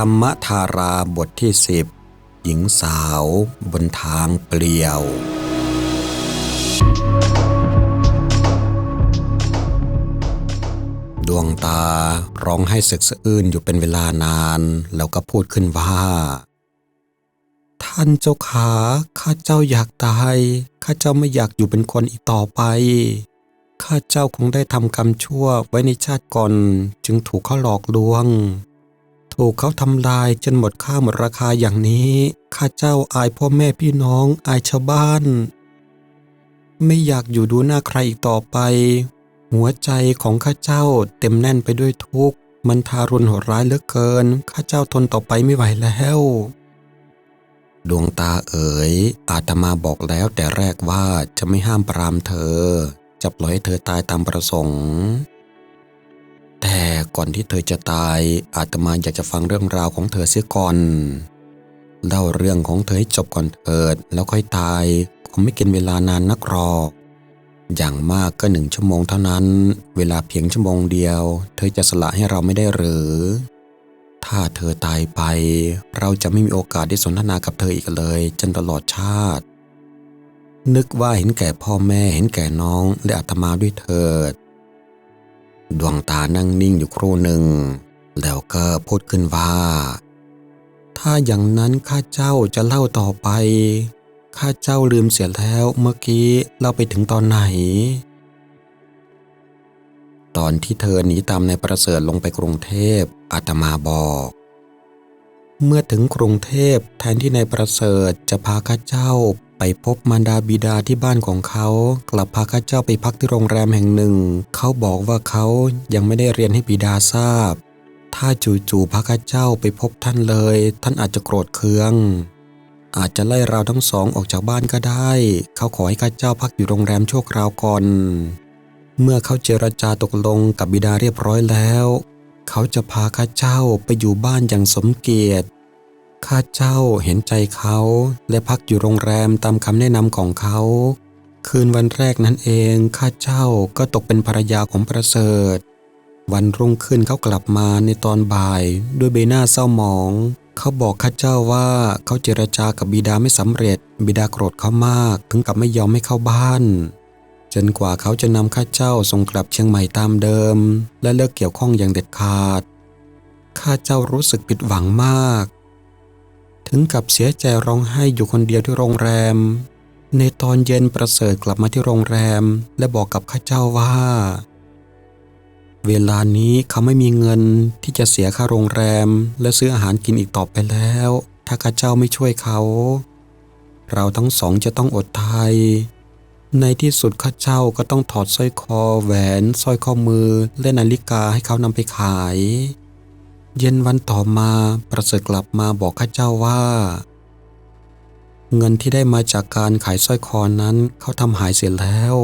ธรรมธาราบทที่สิบหญิงสาวบนทางเปลี่ยว ดวงตาร้องให้สึกสะอื้นอยู่เป็นเวลานาน แล้วก็พูดขึ้นว่า ท่านเจ้าขาข้าเจ้าอยากตายข้าเจ้าไม่อยากอยู่เป็นคนอีกต่อไปข้าเจ้าคงได้ทำกรรมชั่วไว้ในชาติก่อน จึงถูกเขาหลอกลวง ถูกเขาทำลายจนหมดค่าหมดราคาอย่างนี้ข้าเจ้าอายพ่อแม่พี่น้องอายชาวบ้าน ไม่อยากอยู่ดูหน้าใครอีกต่อไป หัวใจของข้าเจ้าเต็มแน่นไปด้วยทุกข์มันทารุณโหดร้ายเหลือเกิน ข้าเจ้าทนต่อไปไม่ไหวแล้วดวงตาเอ๋ย อาตมาบอกแล้วแต่แรกว่าจะไม่ห้ามปรามเธอ จะปล่อยให้เธอตายตามประสงค์ แต่ก่อนที่เธอจะตายอาตมาอยากจะฟังเรื่องราวของเธอเสียก่อน เล่าเรื่องของเธอให้จบก่อนเถิดแล้วค่อยตายคงไม่กินเวลานานนักหรอก อย่างมากก็หนึ่งชั่วโมงเท่านั้น เวลาเพียงชั่วโมงเดียว เธอจะสละให้เราไม่ได้หรือ ถ้าเธอตายไป เราจะไม่มีโอกาสได้สนทนากับเธออีกเลยจนตลอดชาติ นึกว่าเห็นแก่พ่อแม่เห็นแก่น้องและอาตมาด้วยเถิด ดวงตานั่งนิ่งอยู่ครู่หนึ่ง แล้วก็พูดขึ้นว่า ถ้าอย่างนั้นข้าเจ้าจะเล่าต่อไป ข้าเจ้าลืมเสียแล้วเมื่อกี้เล่าไปถึงตอนไหน ตอนที่เธอหนีตามนายประเสริฐลงไปกรุงเทพอาตมาบอกเมื่อถึงกรุงเทพแทนที่นายประเสริฐจะพาข้าเจ้า ไปพบมารดาบิดาที่บ้านของเขา กลับพาข้าเจ้าไปพักที่โรงแรมแห่งหนึ่ง เขาบอกว่าเขายังไม่ได้เรียนให้บิดาทราบ ถ้าจู่ๆพาข้าเจ้าไปพบท่านเลย ท่านอาจจะโกรธเคือง อาจจะไล่เราทั้งสองออกจากบ้านก็ได้ เขาขอให้ข้าเจ้าพักอยู่โรงแรมชั่วคราวก่อน เมื่อเขาเจรจาตกลงกับบิดาเรียบร้อยแล้ว เขาจะพาข้าเจ้าไปอยู่บ้านอย่างสมเกียรติ ข้าเจ้าเห็นใจเขา และพักอยู่โรงแรมตามคำแนะนำของเขา คืนวันแรกนั้นเองข้าเจ้าก็ตกเป็นภรรยาของประเสริฐ วันรุ่งขึ้นเขากลับมาในตอนบ่ายด้วยใบหน้าเศร้าหมอง เขาบอกข้าเจ้าว่าเขาเจรจากับบิดาไม่สำเร็จ บิดาโกรธเขามากถึงกับไม่ยอมให้เข้าบ้านจนกว่าเขาจะนำข้าเจ้าส่งกลับเชียงใหม่ตามเดิม และเลิกเกี่ยวข้องอย่างเด็ดขาด ข้าเจ้ารู้สึกผิดหวังมาก ถึงกับเสียใจร้องไห้อยู่คนเดียวที่โรงแรม ในตอนเย็นประเสริฐกลับมาที่โรงแรม และบอกกับข้าเจ้าว่า เวลานี้เขาไม่มีเงินที่จะเสียค่าโรงแรม และซื้ออาหารกินอีกต่อไปแล้ว ถ้าข้าเจ้าไม่ช่วยเขา เราทั้งสองจะต้องอดตายในที่สุดข้าเจ้าก็ต้องถอดสร้อยคอแหวนสร้อยข้อมือและนาฬิกาให้เขานำไปขาย เย็นวันต่อมาประเสริฐกลับมาบอกข้าเจ้าว่า เงินที่ได้มาจากการขายสร้อยคอนั้นเขาทำหายเสียแล้ว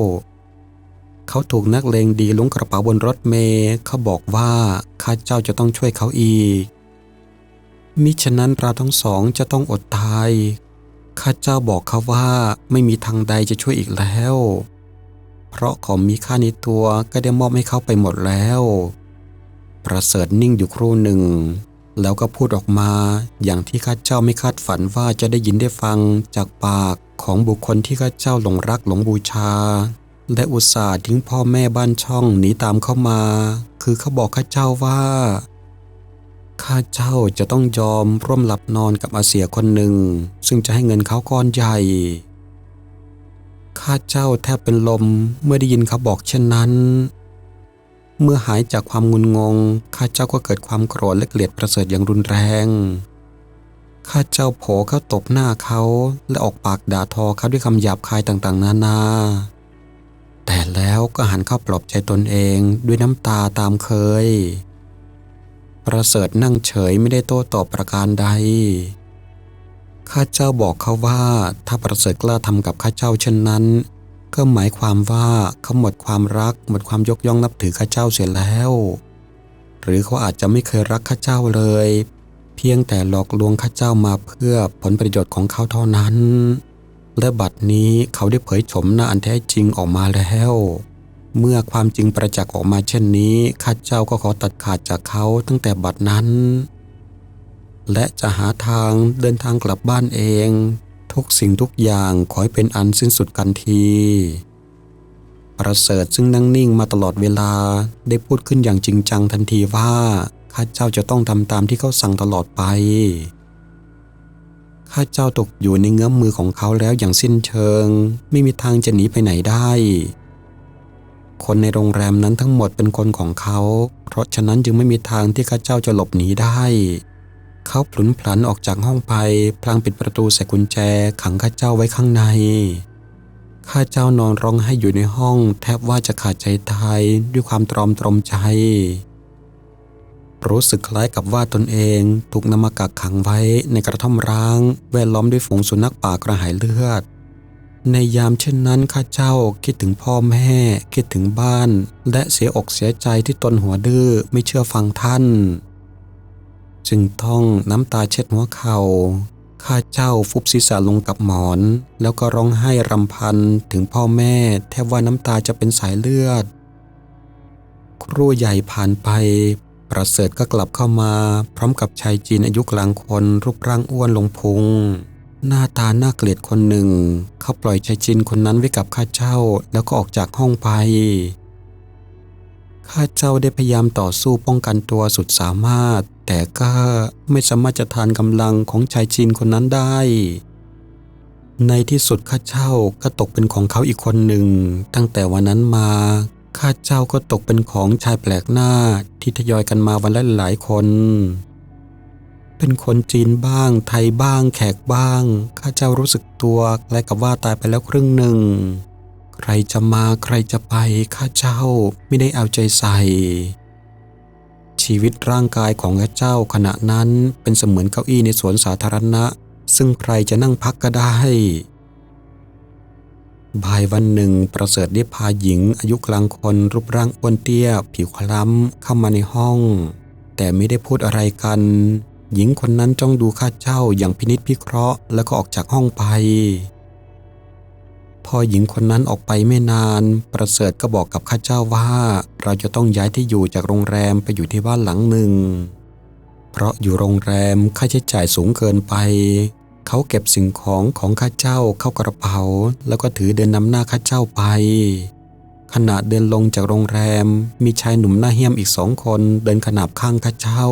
เขาถูกนักเลงดีล้วงกระเป๋าบนรถเมล์เขาบอกว่าข้าเจ้าจะต้องช่วยเขาอีก มิฉะนั้นเราทั้งสองจะต้องอดตายข้าเจ้าบอกเขาว่าไม่มีทางใดจะช่วยอีกแล้ว เพราะของมีค่าในตัวก็ได้มอบให้เขาไปหมดแล้ว ประเสริฐนิ่งอยู่ครู่หนึ่ง แล้วก็พูดออกมา อย่างที่ข้าเจ้าไม่คาดฝันว่าจะได้ยินได้ฟังจากปากของบุคคลที่ข้าเจ้าหลงรักหลงบูชา และอุตส่าห์ทิ้งพ่อแม่บ้านช่องหนีตามเข้ามา คือเขาบอกข้าเจ้าว่าข้าเจ้าจะต้องยอมร่วมหลับนอนกับอาเสียคนหนึ่ง ซึ่งจะให้เงินเขาก้อนใหญ่ข้าเจ้าแทบเป็นลมเมื่อได้ยินเขาบอกเช่นนั้น เมื่อหายจากความงุนงง ข้าเจ้าก็เกิดความโกรธและเกลียดประเสริฐอย่างรุนแรง ข้าเจ้าโผเข้าตบหน้าเขาและออกปากด่าทอเขาด้วยคำหยาบคายต่างๆ นานา แต่แล้วก็หันเข้าปลอบใจตนเองด้วยน้ำตาตามเคย ประเสริฐนั่งเฉยไม่ได้โต้ตอบประการใด ข้าเจ้าบอกเขาว่าถ้าประเสริฐกล้าทำกับข้าเจ้าเช่นนั้น ก็หมายความว่าเขาหมดความรัก หมดความยกย่องนับถือข้าเจ้าเสียแล้ว หรือเขาอาจจะไม่เคยรักข้าเจ้าเลย เพียงแต่หลอกลวงข้าเจ้ามาเพื่อผลประโยชน์ของเขาเท่านั้น และบัดนี้เขาได้เผยโฉมหน้าอันแท้จริงออกมาแล้ว เมื่อความจริงประจักษ์ออกมาเช่นนี้ข้าเจ้าก็ขอตัดขาดจากเขาตั้งแต่บัดนั้น และจะหาทางเดินทางกลับบ้านเอง ทุกสิ่งทุกอย่างขอให้เป็นอันสิ้นสุดกันที ประเสริฐซึ่งนั่งนิ่งมาตลอดเวลาได้พูดขึ้นอย่างจริงจังทันทีว่าข้าเจ้าจะต้องทำตามที่เขาสั่งตลอดไป ข้าเจ้าตกอยู่ในเงื้อมมือของเขาแล้วอย่างสิ้นเชิง ไม่มีทางจะหนีไปไหนได้ คนในโรงแรมนั้นทั้งหมดเป็นคนของเขา เพราะฉะนั้นจึงไม่มีทางที่ข้าเจ้าจะหลบหนีได้ เขาพลุนพลันออกจากห้องไป พลางปิดประตูใส่กุญแจขังข้าเจ้าไว้ข้างใน ข้าเจ้านอนร้องไห้อยู่ในห้อง แทบว่าจะขาดใจตายด้วยความตรอมตรมใจ รู้สึกคล้ายกับว่าตนเองถูกนำมากักขังไว้ในกระท่อมร้าง แวดล้อมด้วยฝูงสุนัขป่ากระหายเลือด ในยามเช่นนั้นข้าเจ้าคิดถึงพ่อแม่ คิดถึงบ้าน และเสียอกเสียใจที่ตนหัวดื้อไม่เชื่อฟังท่าน จึงต้องน้ำตาเช็ดหัวเขา่าข้าเจ้าฟุบศีรษะลงกับหมอน แล้วก็ร้องไห้รำพันถึงพ่อแม่ แทบว่าน้ำตาจะเป็นสายเลือด ครูใหญ่ผ่านไป ประเสริฐก็กลับเข้ามา พร้อมกับชายจีนอายุกลางคนรูปร่างอ้วนลงพุง หน้าตาน่าเกลียดคนหนึ่ง เขาปล่อยชายจีนคนนั้นไว้กับข้าเจ้า แล้วก็ออกจากห้องไป ข้าเจ้าได้พยายามต่อสู้ป้องกันตัวสุดสามารถ แต่ก็ไม่สามารถจะทานกำลังของชายจีนคนนั้นได้ ในที่สุดข้าเจ้าก็ตกเป็นของเขาอีกคนหนึ่ง ตั้งแต่วันนั้นมาข้าเจ้าก็ตกเป็นของชายแปลกหน้าที่ทยอยกันมาวันละหลายคน เป็นคนจีนบ้าง ไทยบ้าง แขกบ้างข้าเจ้ารู้สึกตัวคล้กับว่าตายไปแล้วครึ่งหนึ่ง ใครจะมาใครจะไปข้าเจ้าไม่ได้เอาใจใส่ ชีวิตร่างกายของข้าเจ้าขณะนั้นเป็นเสมือนเก้าอี้ในสวนสาธารณะ ซึ่งใครจะนั่งพักก็ได้บ่ายวันหนึ่งประเสริฐได้พาหญิงอายุกลางคนรูปร่างอ้วนเตี้ย ผิวคล้ำเข้ามาในห้อง แต่ไม่ได้พูดอะไรกัน หญิงคนนั้นจ้องดูข้าเจ้าอย่างพินิษพิเคราะห์แล้วก็ออกจากห้องไป พอหญิงคนนั้นออกไปไม่นาน ประเสริฐก็บอกกับข้าเจ้าว่า เราจะต้องย้ายที่อยู่จากโรงแรมไปอยู่ที่บ้านหลังหนึ่ง เพราะอยู่โรงแรมค่าใช้จ่ายสูงเกินไป เขาเก็บสิ่งของของข้าเจ้าเข้ากระเป๋า แล้วก็ถือเดินนำหน้าข้าเจ้าไปขณะเดินลงจากโรงแรม มีชายหนุ่มหน้าเหี้ยมอีกสองคนเดินขนาบข้างข้าเจ้า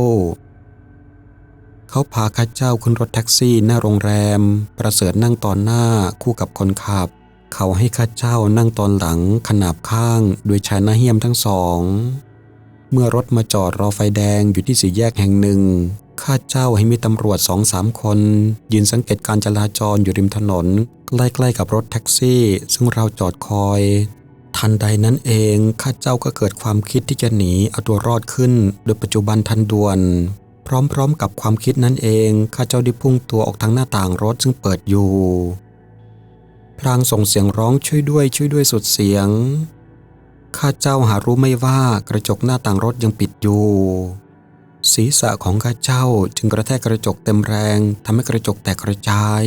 เขาพาข้าเจ้าขึ้นรถแท็กซี่หน้าโรงแรม ประเสริฐนั่งตอนหน้าคู่กับคนขับ เขาให้ข้าเจ้านั่งตอนหลังขนาบข้างโดยชายหน้าเหี้ยมทั้งสอง เมื่อรถมาจอดรอไฟแดงอยู่ที่สี่แยกแห่งหนึ่งข้าเจ้าให้มีตำรวจสองสามคน ยืนสังเกตการจราจรอยู่ริมถนน ใกล้ๆกับรถแท็กซี่ ซึ่งเราจอดคอย ทันใดนั้นเองข้าเจ้าก็เกิดความคิดที่จะหนีเอาตัวรอดขึ้น โดยปัจจุบันทันด่วน พร้อมๆกับความคิดนั้นเองข้าเจ้าได้พุ่งตัวออกทางหน้าต่างรถซึ่งเปิดอยู่ พลางส่งเสียงร้องช่วยด้วยช่วยด้วยสุดเสียง ข้าเจ้าหารู้ไม่ว่ากระจกหน้าต่างรถยังปิดอยู่ ศีรษะของข้าเจ้าจึงกระแทกกระจกเต็มแรงทำให้กระจกแตกกระจาย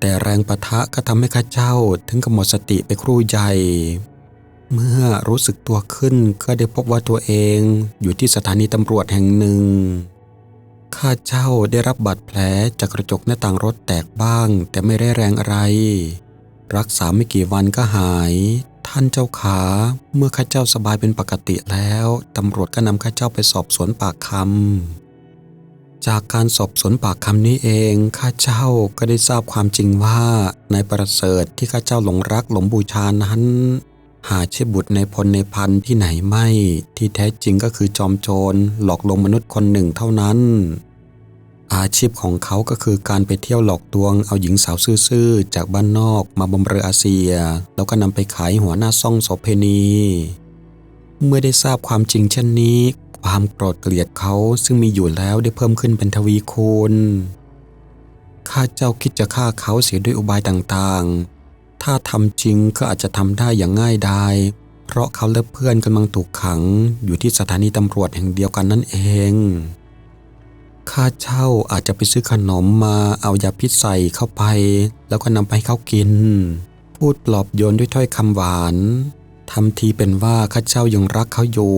แต่แรงปะทะก็ทำให้ข้าเจ้าถึงกับหมดสติไปครู่ใหญ่เมื่อรู้สึกตัวขึ้นก็ได้พบว่าตัวเองอยู่ที่สถานีตำรวจแห่งหนึ่ง ข้าเจ้าได้รับบาดแผลจากกระจกหน้าต่างรถแตกบ้าง แต่ไม่ได้แรงอะไร รักษาไม่กี่วันก็หาย ท่านเจ้าขาเมื่อข้าเจ้าสบายเป็นปกติแล้วตำรวจก็นำข้าเจ้าไปสอบสวนปากคำจากการสอบสวนปากคำนี้เองข้าเจ้าก็ได้ทราบความจริงว่านายประเสริฐที่ข้าเจ้าหลงรักหลงบูชานั้นหาใช่บุตรในพลในพันที่ไหนไม่ ที่แท้จริงก็คือจอมโจรหลอกลวงมนุษย์คนหนึ่งเท่านั้น อาชีพของเขาก็คือการไปเที่ยวหลอกลวงเอาหญิงสาวซื่อๆ จากบ้านนอกมาบำเรออาเซีย แล้วก็นำไปขายหัวหน้าซ่องโสเพณี เมื่อได้ทราบความจริงเช่นนี้ ความโกรธเกลียดเขาซึ่งมีอยู่แล้วได้เพิ่มขึ้นเป็นทวีคูณข้าเจ้าคิดจะฆ่าเขาเสียด้วยอุบายต่างๆ ถ้าทำจริงก็อาจจะทำได้อย่างง่ายดายเพราะเขาและเพื่อนกำลังถูกขังอยู่ที่สถานีตำรวจแห่งเดียวกันนั่นเอง ข้าเช่าอาจจะไปซื้อขนมมาเอายาพิษใส่เข้าไป แล้วก็นำไปให้เขากิน พูดปลอบโยนด้วยถ้อยคำหวานทำทีเป็นว่าข้าเจ้ายังรักเขาอยู่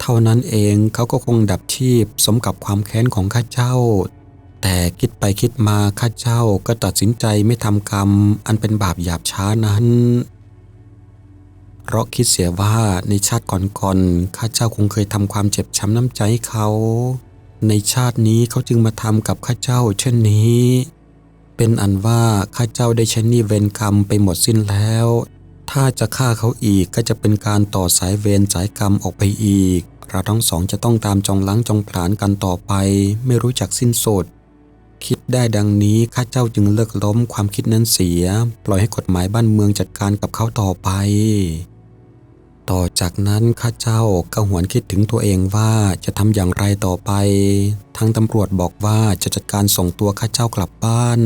เท่านั้นเองเขาก็คงดับชีพสมกับความแค้นของข้าเจ้า แต่คิดไปคิดมาข้าเจ้าก็ตัดสินใจไม่ทำกรรม อันเป็นบาปหยาบช้านั้น เพราะคิดเสียว่าในชาติก่อนๆข้าเจ้าคงเคยทำความเจ็บช้ำน้ำใจเขา ในชาตินี้เขาจึงมาทำกับข้าเจ้าเช่นนี้ เป็นอันว่าข้าเจ้าได้ใช้นี้เวรกรรมไปหมดสิ้นแล้ว ถ้าจะฆ่าเขาอีกก็จะเป็นการต่อสายเวรสายกรรมออกไปอีก เราทั้งสองจะต้องตามจองล้างจองผลาญกันต่อไป ไม่รู้จักสิ้นสุดคิดได้ดังนี้ข้าเจ้าจึงเลิกล้มความคิดนั้นเสีย ปล่อยให้กฎหมายบ้านเมืองจัดการกับเขาต่อไป ต่อจากนั้นข้าเจ้าก็หวนคิดถึงตัวเองว่าจะทำอย่างไรต่อไปทั้งตำรวจบอกว่าจะจัดการส่งตัวข้าเจ้ากลับบ้าน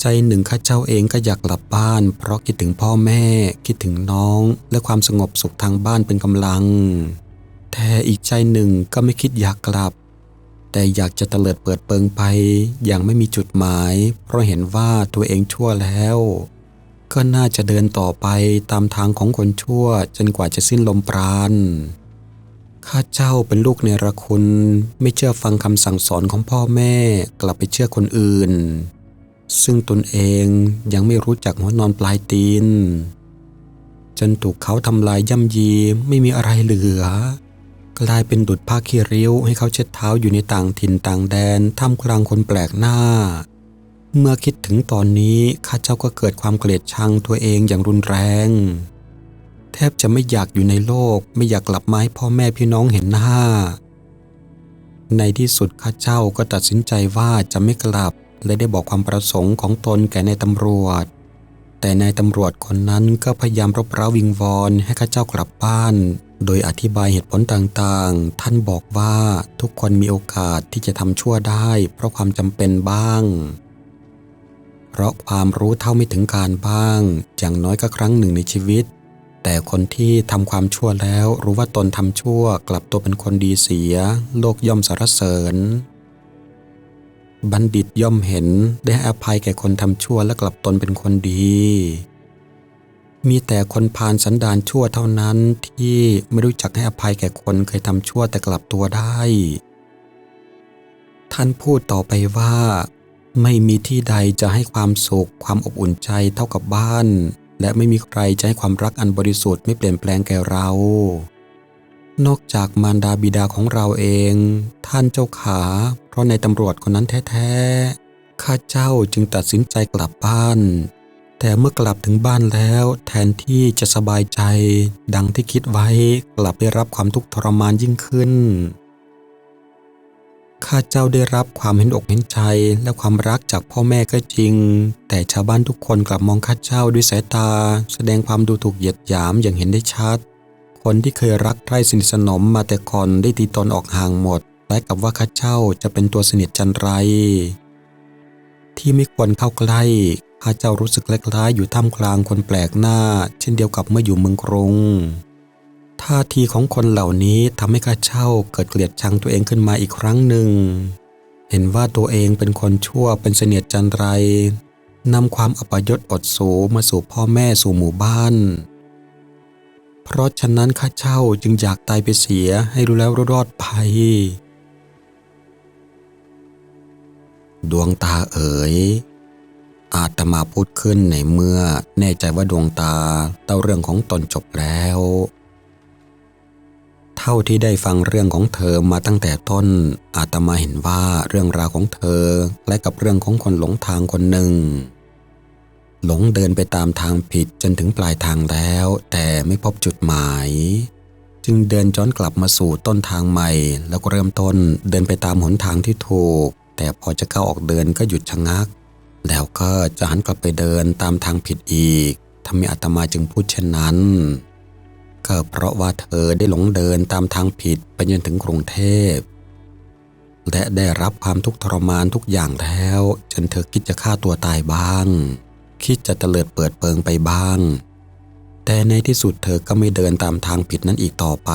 ใจหนึ่งข้าเจ้าเองก็อยากกลับบ้าน เพราะคิดถึงพ่อแม่ คิดถึงน้อง และความสงบสุขทางบ้านเป็นกำลัง แต่อีกใจหนึ่งก็ไม่คิดอยากกลับ แต่อยากจะเตลิดเปิดเปิงไป อย่างไม่มีจุดหมาย เพราะเห็นว่าตัวเองชั่วแล้ว ก็น่าจะเดินต่อไปตามทางของคนชั่วจนกว่าจะสิ้นลมปราณ ข้าเจ้าเป็นลูกเนรคุณไม่เชื่อฟังคำสั่งสอนของพ่อแม่กลับไปเชื่อคนอื่น ซึ่งตนเองยังไม่รู้จักหัวนอนปลายตีน จนถูกเขาทำลายย่ำยีไม่มีอะไรเหลือ กลายเป็นดุดผ้าขี้ริ้วให้เขาเช็ดเท้าอยู่ในต่างถิ่นต่างแดนท่ามกลางคนแปลกหน้า เมื่อคิดถึงตอนนี้ข้าเจ้าก็เกิดความเกลียดชังตัวเองอย่างรุนแรง แทบจะไม่อยากอยู่ในโลก ไม่อยากกลับมาให้พ่อแม่พี่น้องเห็นหน้า ในที่สุดข้าเจ้าก็ตัดสินใจว่าจะไม่กลับและได้บอกความประสงค์ของตนแก่นายตำรวจ แต่นายตำรวจคนนั้นก็พยายามรบเร้าวิงวอนให้ข้าเจ้ากลับบ้าน โดยอธิบายเหตุผลต่างๆ ท่านบอกว่าทุกคนมีโอกาสที่จะทำชั่วได้ เพราะความจำเป็นบ้าง เพราะความรู้เท่าไม่ถึงการบ้าง อย่างน้อยก็ครั้งหนึ่งในชีวิต แต่คนที่ทำความชั่วแล้วรู้ว่าตนทำชั่วกลับตัวเป็นคนดีเสีย โลกย่อมสรรเสริญ บัณฑิตย่อมเห็นได้ให้อภัยแก่คนทำชั่วและกลับตนเป็นคนดี มีแต่คนพาลสันดานชั่วเท่านั้นที่ไม่รู้จักให้อภัยแก่คนเคยทำชั่วแต่กลับตัวได้ท่านพูดต่อไปว่า ไม่มีที่ใดจะให้ความสุขความอบอุ่นใจเท่ากับบ้าน และไม่มีใครจะให้ความรักอันบริสุทธิ์ไม่เปลี่ยนแปลงแก่เรา นอกจากมารดาบิดาของเราเอง ท่านเจ้าขา เพราะในตำรวจคนนั้นแท้ๆข้าเจ้าจึงตัดสินใจกลับบ้าน แต่เมื่อกลับถึงบ้านแล้ว แทนที่จะสบายใจ ดังที่คิดไว้กลับได้รับความทุกข์ทรมานยิ่งขึ้น ข้าเจ้าได้รับความเห็นอกเห็นใจและความรักจากพ่อแม่ก็จริง แต่ชาวบ้านทุกคนกลับมองข้าเจ้าด้วยสายตา แสดงความดูถูกเหยียดหยามอย่างเห็นได้ชัด คนที่เคยรักใคร่สนิทสนมมาแต่ก่อนได้ตีตนออกห่างหมดคล้ายกับว่าข้าเจ้าจะเป็นตัวสนิทจันไร ที่ไม่ควรเข้าใกล้ข้าเจ้ารู้สึกคล้ายๆอยู่ท่ามกลางคนแปลกหน้า เช่นเดียวกับเมื่ออยู่เมืองกรุง ท่าทีของคนเหล่านี้ทำให้ข้าเจ้าเกิดเกลียดชังตัวเองขึ้นมาอีกครั้งหนึ่ง เห็นว่าตัวเองเป็นคนชั่วเป็นเสนียดจันไรนำความอัปยศอดสูมาสู่พ่อแม่สู่หมู่บ้าน เพราะฉะนั้นข้าเจ้าจึงอยากตายไปเสียให้รู้แล้วรอดภัย ดวงตาเอ๋ย อาตมาพูดขึ้นในเมื่อแน่ใจว่าดวงตาเล่าเรื่องของตนจบแล้ว เท่าที่ได้ฟังเรื่องของเธอมาตั้งแต่ต้น อาตมาเห็นว่าเรื่องราวของเธอและกับเรื่องของคนหลงทางคนหนึ่ง หลงเดินไปตามทางผิดจนถึงปลายทางแล้ว แต่ไม่พบจุดหมาย จึงเดินย้อนกลับมาสู่ต้นทางใหม่ แล้วก็เริ่มต้นเดินไปตามหนทางที่ถูก แต่พอจะเข้าออกเดินก็หยุดชะงัก แล้วก็จะหันกลับไปเดินตามทางผิดอีกทำไมอาตมาจึงพูดเช่นนั้น ก็เพราะว่าเธอได้หลงเดินตามทางผิดไปจนถึงกรุงเทพ และได้รับความทุกข์ทรมานทุกอย่างแล้ว จนเธอคิดจะฆ่าตัวตายบ้าง คิดจะเตลิดเปิดเปิงไปบ้าง แต่ในที่สุดเธอก็ไม่เดินตามทางผิดนั้นอีกต่อไป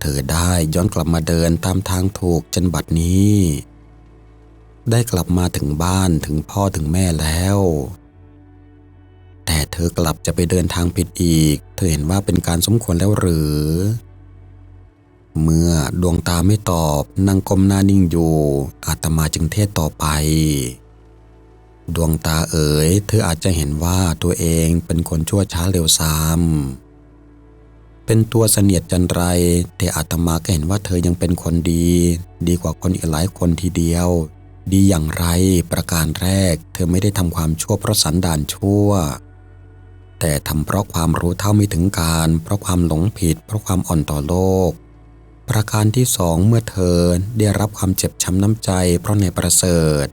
เธอได้ย้อนกลับมาเดินตามทางถูกจนบัดนี้ ได้กลับมาถึงบ้านถึงพ่อถึงแม่แล้ว แต่เธอกลับจะไปเดินทางผิดอีก เธอเห็นว่าเป็นการสมควรแล้วหรือ เมื่อดวงตาไม่ตอบนั่งก้มหน้านิ่งอยู่ อาตมาจึงเทศต่อไป ดวงตาเอ๋ย เธออาจจะเห็นว่าตัวเองเป็นคนชั่วช้าเร็วซามเป็นตัวเสนียดจันไร แต่อาตมาก็เห็นว่าเธอยังเป็นคนดี ดีกว่าคนอีกหลายคนทีเดียวดีอย่างไรประการแรก เธอไม่ได้ทำความชั่วเพราะสันดานชั่ว แต่ทำเพราะความรู้เท่าไม่ถึงการ เพราะความหลงผิด เพราะความอ่อนต่อโลก ประการที่สองเมื่อเธอได้รับความเจ็บช้ำน้ำใจ เพราะในประเสริฐ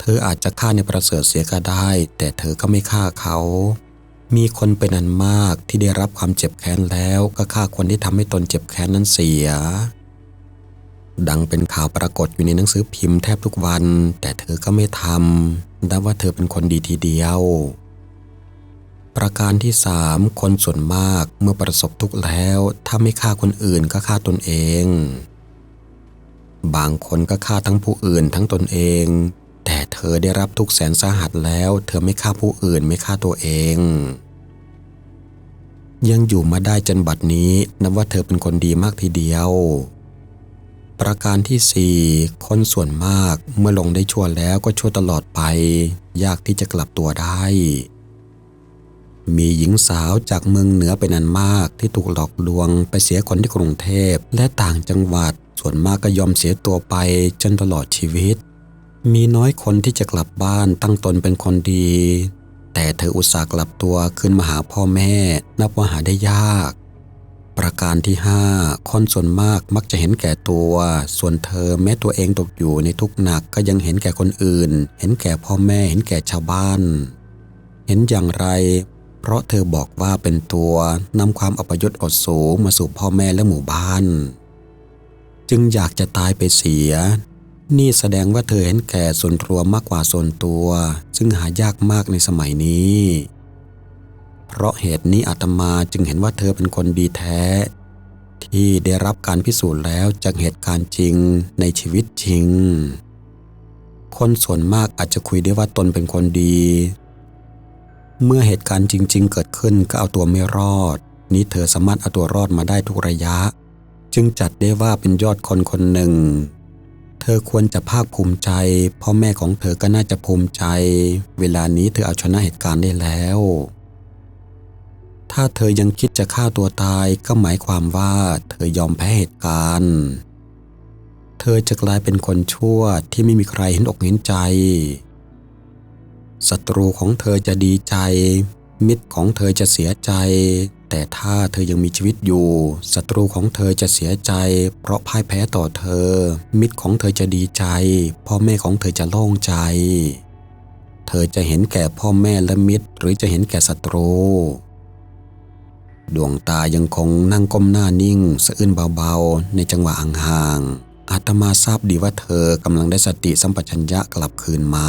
เธออาจจะฆ่าในประเสริฐเสียก็ได้ แต่เธอก็ไม่ฆ่าเขา มีคนเป็นอันมากที่ได้รับความเจ็บแค้นแล้วก็ฆ่าคนที่ทำให้ตนเจ็บแค้นนั้นเสีย ดังเป็นข่าวปรากฏอยู่ในหนังสือพิมพ์แทบทุกวัน แต่เธอก็ไม่ทำนับว่าเธอเป็นคนดีทีเดียว ประการที่สามคนส่วนมากเมื่อประสบทุกข์แล้ว ถ้าไม่ฆ่าคนอื่นก็ฆ่าตนเอง บางคนก็ฆ่าทั้งผู้อื่นทั้งตนเอง แต่เธอได้รับทุกแสนสาหัสแล้ว เธอไม่ฆ่าผู้อื่นไม่ฆ่าตัวเอง ยังอยู่มาได้จนบัดนี้นับว่าเธอเป็นคนดีมากทีเดียว ประการที่สี่คนส่วนมากเมื่อลงได้ชั่วแล้วก็ชั่วตลอดไป ยากที่จะกลับตัวได้ มีหญิงสาวจากเมืองเหนือเป็นอันมากที่ถูกหลอกลวงไปเสียคนที่กรุงเทพและต่างจังหวัด ส่วนมากก็ยอมเสียตัวไปจนตลอดชีวิต มีน้อยคนที่จะกลับบ้านตั้งตนเป็นคนดี แต่เธออุตส่าห์กลับตัวขึ้นมาหาพ่อแม่ นับว่าหาได้ยาก ประการที่ห้าคนส่วนมากมักจะเห็นแก่ตัว ส่วนเธอแม้ตัวเองตกอยู่ในทุกหนักก็ยังเห็นแก่คนอื่น เห็นแก่พ่อแม่เห็นแก่ชาวบ้าน เห็นอย่างไร เพราะเธอบอกว่าเป็นตัวนำความอัปยศอดสูงมาสู่พ่อแม่และหมู่บ้าน จึงอยากจะตายไปเสีย นี่แสดงว่าเธอเห็นแก่ส่วนรวมมากกว่าส่วนตัว ซึ่งหายากมากในสมัยนี้ เพราะเหตุนี้อาตมาจึงเห็นว่าเธอเป็นคนดีแท้ ที่ได้รับการพิสูจน์แล้วจากเหตุการณ์จริงในชีวิตจริงคนส่วนมากอาจจะคุยได้ว่าตนเป็นคนดี เมื่อเหตุการณ์จริง ๆ เกิดขึ้นก็เอาตัวไม่รอด นี้เธอสามารถเอาตัวรอดมาได้ทุกระยะ จึงจัดได้ว่าเป็นยอดคนคนหนึ่ง เธอควรจะภาคภูมิใจพ่อแม่ของเธอก็น่าจะภูมิใจ เวลานี้เธอเอาชนะเหตุการณ์ได้แล้ว ถ้าเธอยังคิดจะฆ่าตัวตายก็หมายความว่าเธอยอมแพ้เหตุการณ์เธอจะกลายเป็นคนชั่วที่ไม่มีใครเห็นอกเห็นใจ ศัตรูของเธอจะดีใจ มิตรของเธอจะเสียใจ แต่ถ้าเธอยังมีชีวิตอยู่ศัตรูของเธอจะเสียใจ เพราะพ่ายแพ้ต่อเธอ มิตรของเธอจะดีใจ พ่อแม่ของเธอจะโล่งใจ เธอจะเห็นแก่พ่อแม่และมิตร หรือจะเห็นแก่ศัตรู ดวงตายังคงนั่งก้มหน้านิ่งสะอื้นเบาๆ ในจังหวะห่างๆอาตมาทราบดีว่าเธอกำลังได้สติสัมปชัญญะกลับคืนมา